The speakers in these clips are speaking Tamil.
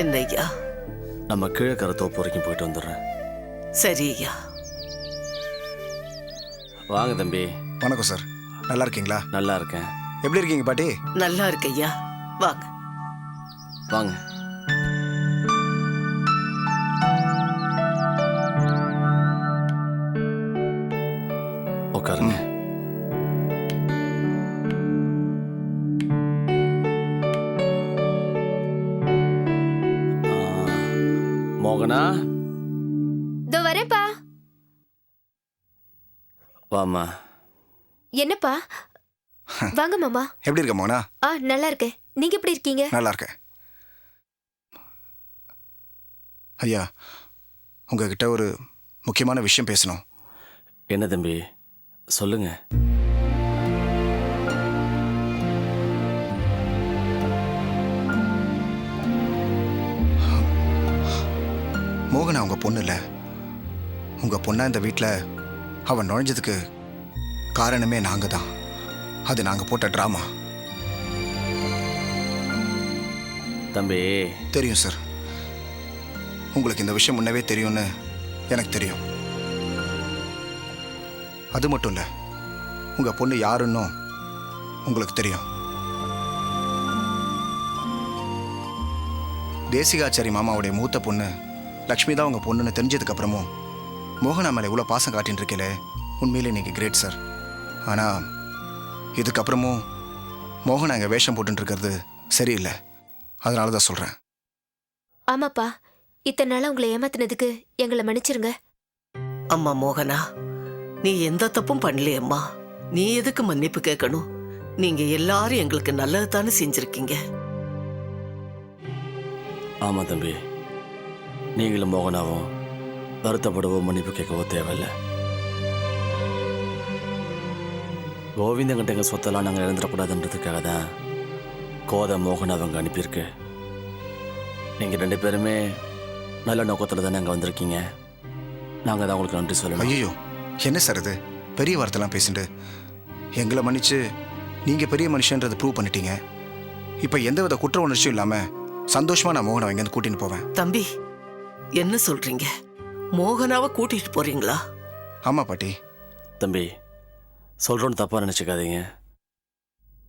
என்ன ஐயா நம்ம கீழக்கரை தோப்பு வரைக்கும் போயிட்டு வந்துடுறேன். சரி ஐயா வாங்க தம்பி. வணக்கம் சார். நல்லா இருக்கீங்களா? நல்லா இருக்கேன். எப்படி இருக்கீங்க பாட்டி? நல்லா இருக்கு ஐயா வாங்க. வாங்க. உட்காருங்க. மோகனா இதோ வரேன்ப்பா. வாம்மா. என்னப்பா? வாங்க மாமா. எப்படி இருக்க மோகனா ஆ நல்லா இருக்கேன். நீங்க எப்படி இருக்கீங்க? நல்லா இருக்கேன். ஐயா உங்ககிட்ட ஒரு முக்கியமான விஷயம் பேசணும். என்ன தம்பி? சொல்லுங்க. பொண்ணு இல்ல உங்க பொண்ணா இந்த வீட்டில் அவன் நுழைஞ்சதுக்கு காரணமே நாங்க தான் அது நாங்க போட்ட ட்ராமா. தம்பி. தெரியும் சார் உங்களுக்கு இந்த விஷயம் முன்னவே தெரியும்னு எனக்கு தெரியும். அது மட்டும் இல்லை உங்க பொண்ணு யாருன்னும் உங்களுக்கு தெரியும். தேசிகாச்சாரி மாமாவுடைய மூத்த பொண்ணு லக்ஷ்மி தான் உங்க பொண்ணுன்னு தெரிஞ்சதுக்கு அப்புறமும் மோகனா மேலே இவ்வளோ பாசம் காட்டின்னு இருக்கீங்களே உண்மையிலே நீங்க கிரேட் சார் ஆனால் இதுக்கப்புறமும் மோகனா இங்கே வேஷம் போட்டுட்டு இருக்கிறது சரியில்லை. அதனால தான் சொல்கிறேன் ஆமாப்பா இத்தனை நாளா உங்களை ஏமாத்தினதுக்கு எங்களை மன்னிச்சிருங்க. அம்மா மோகனா நீ எந்த தப்பும் பண்ணலையம்மா நீ எதுக்கு மன்னிப்பு கேட்கணும்? நீங்க எல்லாரும் எங்களுக்கு நல்லது தானே செஞ்சிருக்கீங்க. ஆமா தம்பி. நீங்களும் மோகனாவும் வருத்தப்படவோ மன்னிப்பு கேட்கவோ தேவையில்லை. கோவிந்தங்கிட்ட எங்கள் சொத்தெல்லாம் நாங்கள் இழந்துடக்கூடாதுன்றதுக்காக தான் கோதை மோகன் அவங்க அனுப்பியிருக்கு. நீங்கள் ரெண்டு பேருமே நல்ல நோக்கத்தில் தானே அங்கே வந்திருக்கீங்க. நாங்கள் தான் உங்களுக்கு நன்றி சொல்லணும். ஐயோ என்ன சார் இது? பெரிய வார்த்தைலாம் பேசிட்டு. எங்களை மன்னிச்சு நீங்கள் பெரிய மனுஷன்றதை ப்ரூவ் பண்ணிட்டீங்க. இப்போ எந்தவித குற்ற உணர்ச்சியும் இல்லாமல் சந்தோஷமா நான் மோகனை இங்கேருந்து கூட்டின்னு போவேன். தம்பி என்ன சொல்றீங்க? மோகனாவை கூட்டிட்டு போறீங்களா? ஆமாம் பாட்டி. தம்பி சொல்கிறோன்னு தப்பாக நினச்சிக்காதீங்க.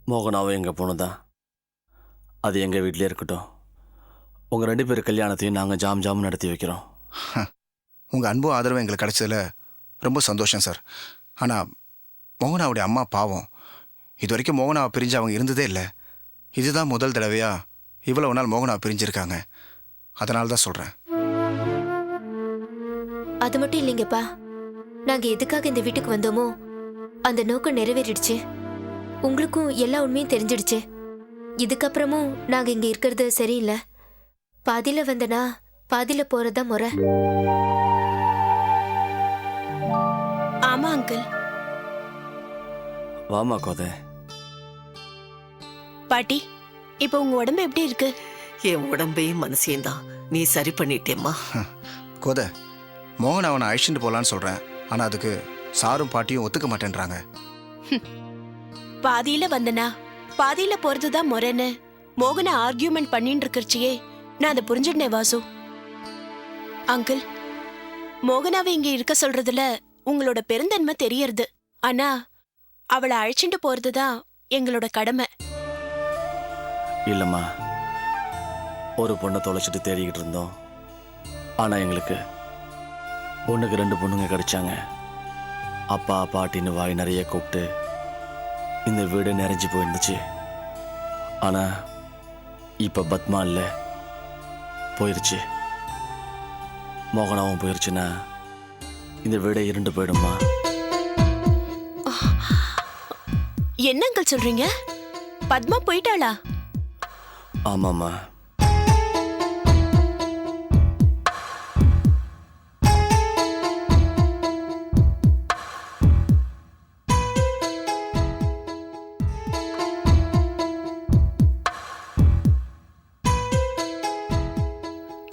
மோகனாவும் எங்கள் பொண்ணு தான் அது எங்கள் வீட்டிலே இருக்கட்டும். உங்கள் ரெண்டு பேர் கல்யாணத்தையும் நாங்கள் ஜாம் ஜாம் நடத்தி வைக்கிறோம். உங்கள் அன்பும் ஆதரவும் எங்களுக்கு கிடைச்சதுல ரொம்ப சந்தோஷம் சார். ஆனால் மோகனாவுடைய அம்மா பாவம். இது வரைக்கும் மோகனாவை பிரிஞ்சு அவங்க இருந்ததே இல்லை. இதுதான் முதல் தடவையா இவ்வளவு நாள் மோகனாவை பிரிஞ்சிருக்காங்க. அதனால தான் சொல்கிறேன் அது மட்டும் இல்லைங்கப்பா. நாங்க எதுக்காக இந்த வீட்டுக்கு வந்தோமோ அந்த நோக்கம் நிறைவேறிடுச்சு. உங்களுக்கும் எல்லா உண்மையும் தெரிஞ்சிடுச்சு. இதுக்கப்புறமும் நாங்க இங்க இருக்கிறது சரியில்லை. பாதியில வந்தனா பாதியில போறதா முறை. ஆமா அங்கிள். வாமா கோதை. பாட்டி இப்போ உங்க உடம்பு எப்படி இருக்கு? என் உடம்பையும் மனசையும் தான் நீ சரி பண்ணிட்டேம்மா. கோத மோகன் அவனை அழிச்சுட்டு போகலான்னு சொல்கிறேன் ஆனால் அதுக்கு சாரும் பாட்டியும் ஒத்துக்க மாட்டேன்றாங்க. பாதியில வந்தனா? பாதியில போறதுதான் முறைன்னு மோகன ஆர்கியூமெண்ட் பண்ணிட்டு இருக்கறச்சியே நான் அதை புரிஞ்சுட்டேன் வாசு. அங்கிள் மோகனாவை இங்க இருக்க சொல்றதுல உங்களோட பெருந்தன்மை தெரியறது. ஆனா அவளை அழைச்சிட்டு போறதுதான் எங்களோட கடமை. இல்லைம்மா. ஒரு பொண்ணை தொலைச்சிட்டு தேடிக்கிட்டு இருந்தோம். ஆனால் எங்களுக்கு பொண்ணுக்கு ரெண்டு பொண்ணுங்க கிடைச்சாங்க. அப்பா பாட்டின்னு வாய் நிறைய கூப்பிட்டு இந்த வீடு நிறைஞ்சு போயிருந்துச்சு. ஆனால் இப்போ பத்மா இல்லை. போயிருச்சு. மோகனாவும் போயிருச்சுன்னா இந்த வீடே இருண்டு போயிடுமா என்ன அங்கிள் சொல்றீங்க? பத்மா போயிட்டாளா? ஆமாம்மா.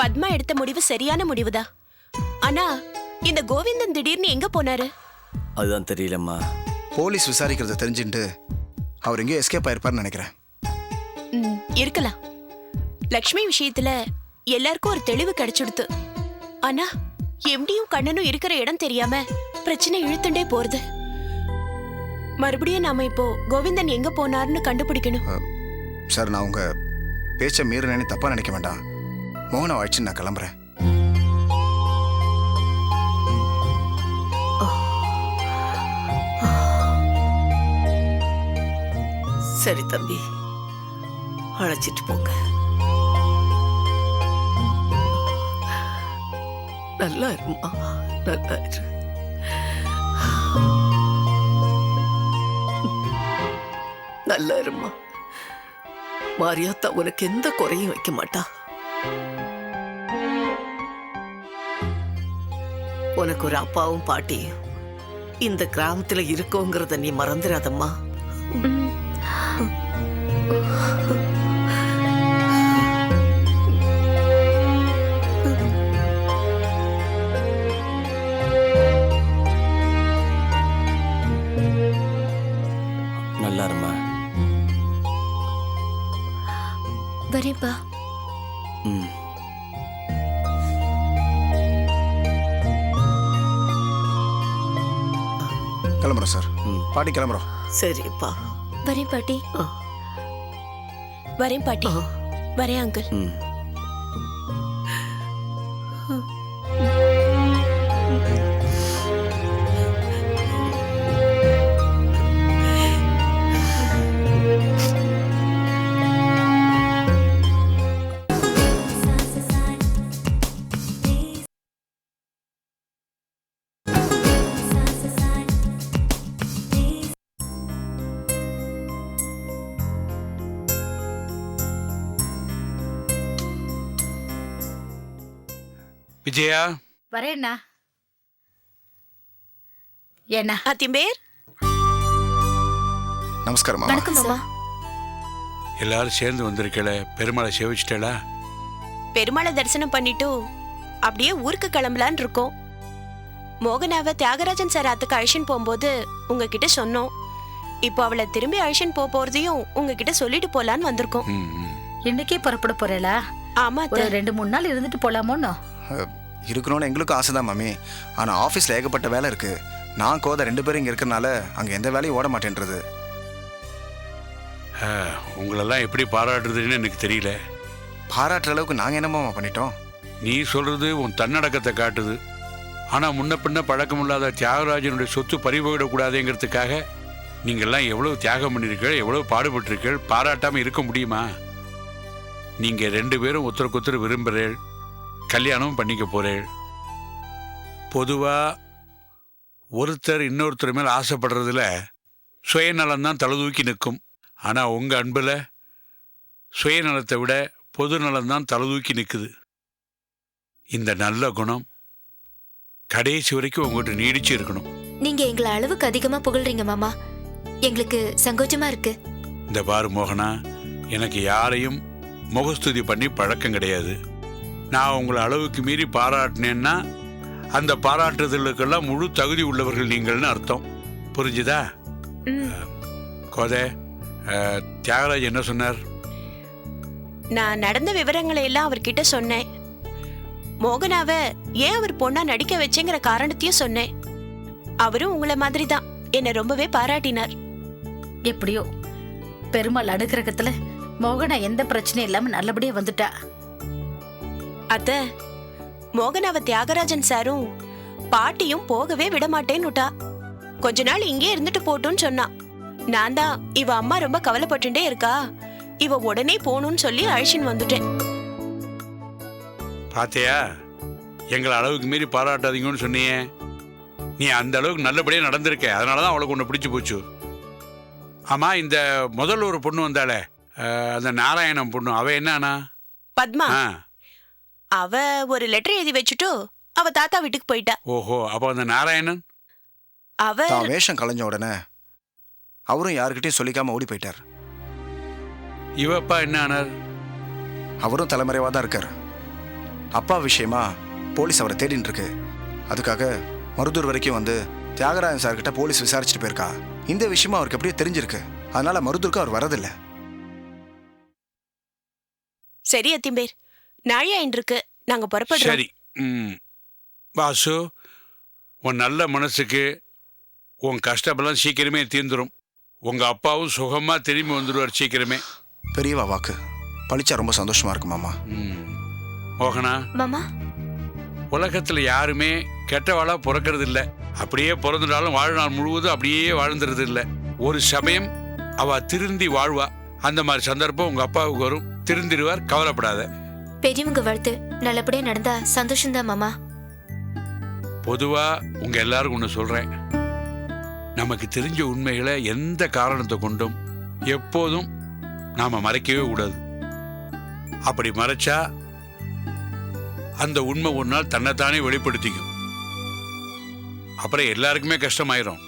பத்மா எடுத்த முடிவு சரியான முடிவுதான் ஆனா இந்த கோவிந்தன் திடீர்னு எங்க போனாரு? அதுதான் தெரியலம்மா. போலீஸ் விசாரிக்கிறத தெரிஞ்சுட்டு அவர் எங்கேயோ எஸ்கேப் ஆயிருப்பார்னு நினைக்கிறேன். ம், இருக்கலாம். லக்ஷ்மி விஷயத்துல எல்லாருக்கும் ஒரு தெளிவு கிடைச்சிடுது ஆனா எம்டியும் கண்ணனும் இருக்கிற இடம் தெரியாம பிரச்சனை இழுத்துண்டே போறது. மறுபடியும் நாம இப்போ கோவிந்தன் எங்க போனாருன்னு கண்டுபிடிக்கணும். சார் நான் உங்க பேச்சை மீறினேன்னு தப்பா நினைக்க வேண்டாம். மோகனை அழைச்சு நான் கிளம்புறேன். சரி தம்பி. அழைச்சிட்டு போங்க. நல்லா இருமா நல்லா இரு. நல்லா இருமா மாரியாத்தா உனக்கு எந்த குறையும் வைக்க மாட்டா. உனக்கு ஒரு அப்பாவும் பாட்டியும் இந்த கிராமத்துல இருக்கோங்கிறத நீ மறந்துடாதம்மா. நல்லா இருமா வரேன்ப்பா ம். கிளம்புறோம் சார். பாட்டி கிளம்புறோம். சரிப்பா. வரேன் பாட்டி. வரேன் பாட்டி. வரேன் அங்கிள். விஜயா? வரேண்ணா. என்ன அத்திம்பேர்? நமஸ்காரம் மாமா. வணக்கம் மாமா. எல்லாரும் சேர்ந்து வந்திருக்கல பெருமாளை சேவிச்சிட்டலா பெருமாளை தரிசனம் பண்ணிட்டு அப்படியே ஊருக்கு கிளம்பலான்னு இருக்கோம். மோகனாவை தியாகராஜன் சார் அத்துக்கு அழிஷன் போகும்போது உங்ககிட்ட சொன்னோம். இப்போ அவளை திரும்பி அழிஷன் போக போறதையும் உங்ககிட்ட சொல்லிட்டு போலான்னு வந்திருக்கோம். ம் ம். இன்னைக்கே புறப்பட போறேளா? ஆமா ஒரு அத்தை. ரெண்டு மூணு நாள் இருந்துட்டு போலாமோன்னு? அஹ், இருக்கணும்னு எங்களுக்கும் ஆசை தான் மாமி. ஆனால் ஆஃபீஸில் ஏகப்பட்ட வேலை இருக்கு. நான் கோதை ரெண்டு பேரும் இங்கே இருக்கறனால அங்கே எந்த வேலையும் ஓட மாட்டேன்றது. உங்களெல்லாம் எப்படி பாராட்டுறதுன்னு எனக்கு தெரியல. பாராட்டுற அளவுக்கு நாங்கள் என்னமாமா பண்ணிட்டோம்? நீ சொல்றது உன் தன்னடக்கத்தை காட்டுது. ஆனா முன்ன பின்ன பழக்கமில்லாத தியாகராஜனுடைய சொத்து பறிபோயிடக்கூடாதுங்கிறதுக்காக நீங்கெல்லாம் எவ்வளவு தியாகம் பண்ணிருக்கீள் எவ்வளவு பாடுபட்டிருக்கீள் பாராட்டாம இருக்க முடியுமா? நீங்க ரெண்டு பேரும் ஒருத்தருக்கு ஒருத்தர் விரும்புறேள் கல்யாணமும் பண்ணிக்க போறேள். பொதுவா ஒருத்தர் இன்னொருத்தர் மேல ஆசைப்படுறதுல சுயநலம் தான் தலதூக்கி நிற்கும். ஆனா உங்க அன்புல சுயநலத்தை விட பொது நலம்தான் தலதூக்கி நிற்குது இந்த நல்ல குணம் கடைசி வரைக்கும் உங்ககிட்ட நீடிச்சு இருக்கணும். நீங்க எங்களை அளவுக்கு அதிகமா புகழ்றீங்க மாமா. எங்களுக்கு சங்கோச்சமா இருக்கு. இந்த பாரு மோகனா எனக்கு யாரையும் முகஸ்துதி பண்ணி பழக்கம் கிடையாது. நான் உங்களை அளவுக்கு மீறி பாராட்டினேன்னா அந்த பாராட்டுதலுக்கெல்லாம் முழு தகுதி உள்ளவர்கள் நீங்கள்னு அர்த்தம். புரிஞ்சுதா. கோதை தியாகராஜ் என்ன சொன்னார்? நான் நடந்த விவரங்களை எல்லாம் அவர்கிட்ட சொன்னேன். மோகனாவ ஏன் அவர் பொண்ணா நடிக்க வச்சேங்கிற காரணத்தையும் சொன்னேன். அவரும் உங்களை மாதிரி தான். என்னை ரொம்பவே பாராட்டினார். எப்படியோ பெருமாள் அனுகிரகத்துல மோகனா எந்த பிரச்சனையும் இல்லாம நல்லபடியா வந்துட்டா. அத்த மோகனாவ தியாகராஜன் சாரும் பாட்டியும் போகவே விட மாட்டேன்னுட்டா கொஞ்ச நாள் இங்கே இருந்துட்டு போட்டுன்னு சொன்னா. நான் தான் இவ அம்மா ரொம்ப கவலைப்பட்டுட்டே இருக்கா. இவ உடனே போகணும்னு சொல்லி அழிச்சின்னு வந்துட்டேன். பாத்தியா எங்களை அளவுக்கு மீறி பாராட்டாதீங்கன்னு சொன்னியே. நீ அந்த அளவுக்கு நல்லபடியா நடந்திருக்க. அதனால தான் அவளுக்கு உன்னை பிடிச்சு போச்சு. ஆமா இந்த முதல்ல ஒரு பொண்ணு வந்தாளே அந்த நாராயணம் பொண்ணு. அவ என்னன்னா பத்மா. அவ ஒரு லெட்டர் எழுதி வச்சுட்டு அவ தாத்தா வீட்டுக்கு போயிட்டா. ஓஹோ அப்போ அந்த நாராயணன்? அவ தான் வேஷம் கலைஞ்ச உடனே அவரும் யாருக்கிட்டையும் சொல்லிக்காம ஓடி போயிட்டார். இவப்பா என்ன ஆனார்? அவரும் தலைமறைவாக தான் இருக்கார். அப்பா விஷயமா போலீஸ் அவரை தேடின்னு இருக்கு. அதுக்காக மருதூர் வரைக்கும் வந்து தியாகராஜன் சார்கிட்ட போலீஸ் விசாரிச்சுட்டு போயிருக்கா. இந்த விஷயமா அவருக்கு எப்படியோ தெரிஞ்சிருக்கு. அதனால மருதூருக்கு அவர் வரதில்லை. சரி அத்திம்பேர். நாயாயின் இருக்கு. நாங்க புறப்படுறோம். சரி. ம். வாசு உன் நல்ல மனசுக்கு உன் கஷ்டமெல்லாம் சீக்கிரமே தீர்ந்துரும். உங்க அப்பாவும் சுகமா திரும்பி வந்துடுவார் சீக்கிரமே. பெரியவா வாக்கு. பழிச்சா ரொம்ப சந்தோஷமா இருக்கு மாமா. ம். மோகனா? மாமா? உலகத்துல யாருமே கெட்டவாளா பிறக்கிறது இல்ல அப்படியே பிறந்துட்டாலும் வாழ்நாள் முழுவதும் அப்படியே வாழ்ந்துறது இல்ல ஒரு சமயம் அவ திருந்தி வாழ்வா. அந்த மாதிரி சந்தர்ப்பம் உங்க அப்பாவுக்கு வரும். திருந்திடுவார் கவலைப்படாத. பெரியவங்க வாழ்த்து. நல்லபடியா நடந்தா சந்தோஷம்தான் மாமா. பொதுவா உங்க எல்லாருக்கும் ஒன்று சொல்றேன். நமக்கு தெரிஞ்ச உண்மைகளை எந்த காரணத்தை கொண்டும் எப்போதும் நாம மறைக்கவே கூடாது. அப்படி மறைச்சா அந்த உண்மை ஒரு நாள் தன்னைத்தானே வெளிப்படுத்திக்கும். அப்புறம் எல்லாருக்குமே கஷ்டமாயிரும்.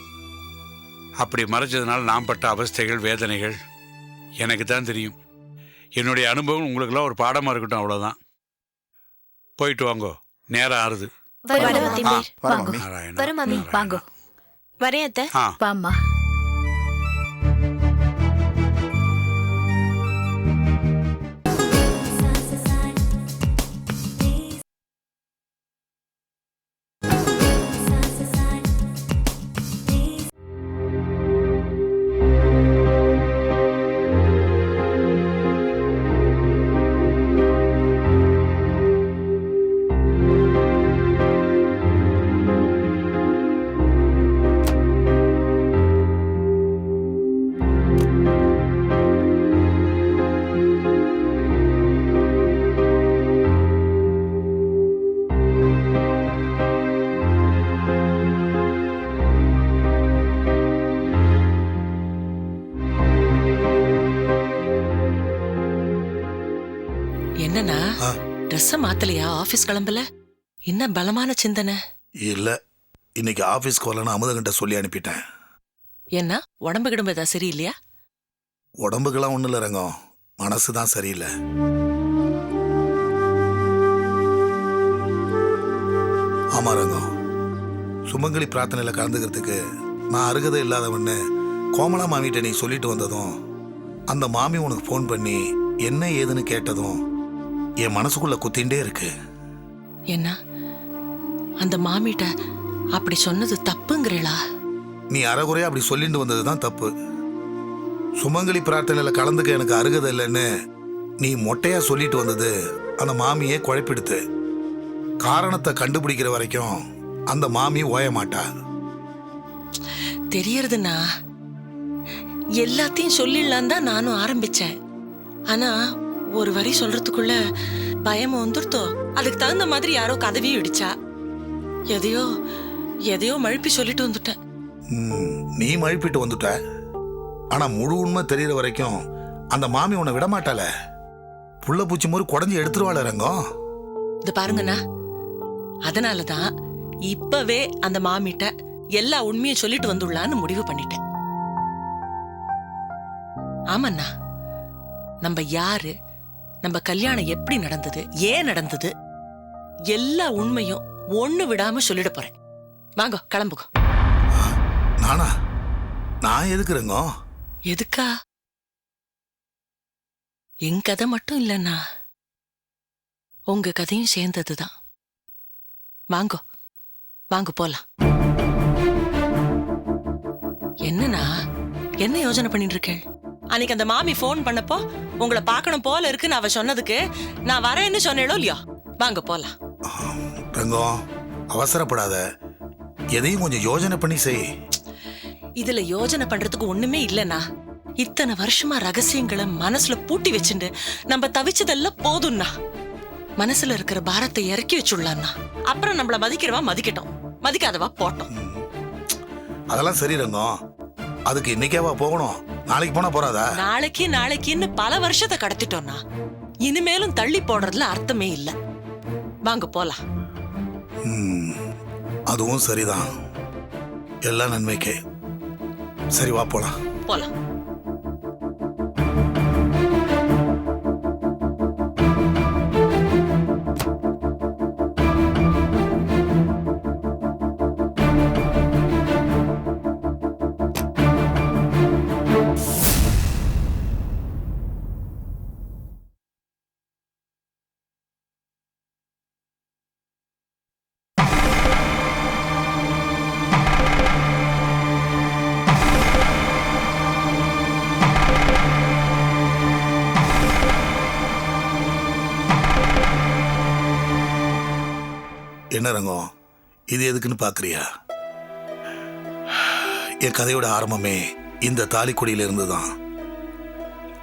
அப்படி மறைச்சதுனால நான் பட்ட அவஸ்தைகள் வேதனைகள் எனக்கு தான் தெரியும். என்னுடைய அனுபவம் உங்களுக்கெல்லாம் ஒரு பாடமா இருக்கட்டும் அவ்வளவுதான். போயிட்டு வாங்கோ. நேரம் ஆறுது. வரும் வர மாமா. வாங்க. வாம்மா. ட்ரெஸ்ஸ மாத்தலையா? ஆபீஸ் கிளம்பல? என்ன பலமான சிந்தனை? இல்ல. இன்னைக்கு ஆபீஸ்க்கு வரலன்னு அமுதகிட்ட சொல்லி அனுப்பிட்டேன். என்ன? உடம்பு கிடம்பு ஏதாவது சரியில்லையா? உடம்புக்கெல்லாம் ஒண்ணும் இல்ல ரங்கம். மனசு தான் சரியில்லை. ஆமா ரங்கம். சுமங்கலி பிரார்த்தனையில கலந்துக்கிறதுக்கு நான் அருகதை இல்லாதவன்னு கோமலா மாமிகிட்ட நீ சொல்லிட்டு வந்ததும் அந்த மாமி உனக்கு ஃபோன் பண்ணி என்ன ஏதுன்னு கேட்டதும் என் மனசுக்குள்ள குத்திண்டே இருக்கு. என்ன? அந்த மாமிட்ட அப்படி சொன்னது தப்புங்கிறீளா? நீ அறகுறையா அப்படி சொல்லிட்டு வந்தது தான் தப்பு. சுமங்கலி பிரார்த்தனையில கலந்துக்க எனக்கு அருகதை இல்லைன்னு நீ மொட்டையா சொல்லிட்டு வந்தது அந்த மாமியே குழப்பிடுத்து. காரணத்தை கண்டுபிடிக்கிற வரைக்கும் அந்த மாமி ஓய மாட்டா. தெரியறதுண்ணா எல்லாத்தையும் சொல்லிடலாம் தான் நானும் ஆரம்பிச்சேன். ஆனா ஒரு வரி சொல்றதுக்குள்ள பயம் வந்துருத்தோ? அதுக்கு தகுந்த மாதிரி யாரோ கதவியும் இடிச்சா. எதையோ எதையோ மழுப்பி சொல்லிட்டு வந்துட்டேன். நீ மழுப்பிட்டு வந்துட்ட. ஆனா முழு உண்மை தெரியற வரைக்கும் அந்த மாமி உன்னை விட மாட்டாள புள்ள பூச்சி மாதிரி குடஞ்சி எடுத்துருவாள ரங்கம். இது பாருங்கண்ணா. அதனாலதான் இப்பவே அந்த மாமிட்ட எல்லா உண்மையும் சொல்லிட்டு வந்துடலான்னு முடிவு பண்ணிட்டேன். ஆமாண்ணா. நம்ம யாரு நம்ம கல்யாணம் எப்படி நடந்தது ஏன் நடந்தது எல்லா உண்மையும் ஒண்ணு விடாம சொல்லிட போறேன். வாங்க கிளம்புங்க. நானா? நான் எதுக்கு ரங்கம் எதுக்கா? என் கதை மட்டும் இல்லைண்ணா. உங்க கதையும் சேர்ந்ததுதான். வாங்கோ வாங்க போலாம். என்னண்ணா? என்ன யோசனை பண்ணிட்டு இருக்கேள்? அன்னைக்கு அந்த மாமி ஃபோன் பண்ணப்போ உங்களை பார்க்கணும் போல இருக்குன்னு அவ சொன்னதுக்கு நான் வரேன்னு சொன்னேளோ இல்லையோ? வாங்க போலாம். ரங்கம் அவசரப்படாத. எதையும் கொஞ்சம் யோசனை பண்ணி செய். இதுல யோஜனை பண்றதுக்கு ஒண்ணுமே இல்லனா இத்தனை வருஷமா ரகசியங்களை மனசுல பூட்டி வச்சுண்டு நம்ம தவிச்சதெல்லாம் போதும்னா மனசுல இருக்கிற பாரத்தை இறக்கி வச்சுடலாம்னா அப்புறம் நம்மள மதிக்கிறவா மதிக்கட்டும். மதிக்காதவா போட்டோம். அதெல்லாம் சரி ரங்கம் அதுக்கு இன்னைக்கேவா போகணும்? நாளைக்கு போனா போறாதா? நாளைக்கு நாளைக்குன்னு பல வருஷத்தை கடத்திட்டோம்னா இனிமேலும் தள்ளி போடுறதுல அர்த்தமே இல்ல. வாங்க போலாம். அதுவும் சரிதான். எல்லாம் நன்மைக்கே. சரி வா போலாம். போலாம். என்ன ரங்கம்? இது எதுக்குன்னு பார்க்குறியா என் கதையோட ஆரம்பமே இந்த தாலிக்குடியில இருந்து தான்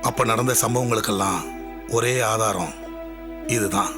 அப்போ நடந்த சம்பவங்களுக்கெல்லாம் ஒரே ஆதாரம் இதுதான்.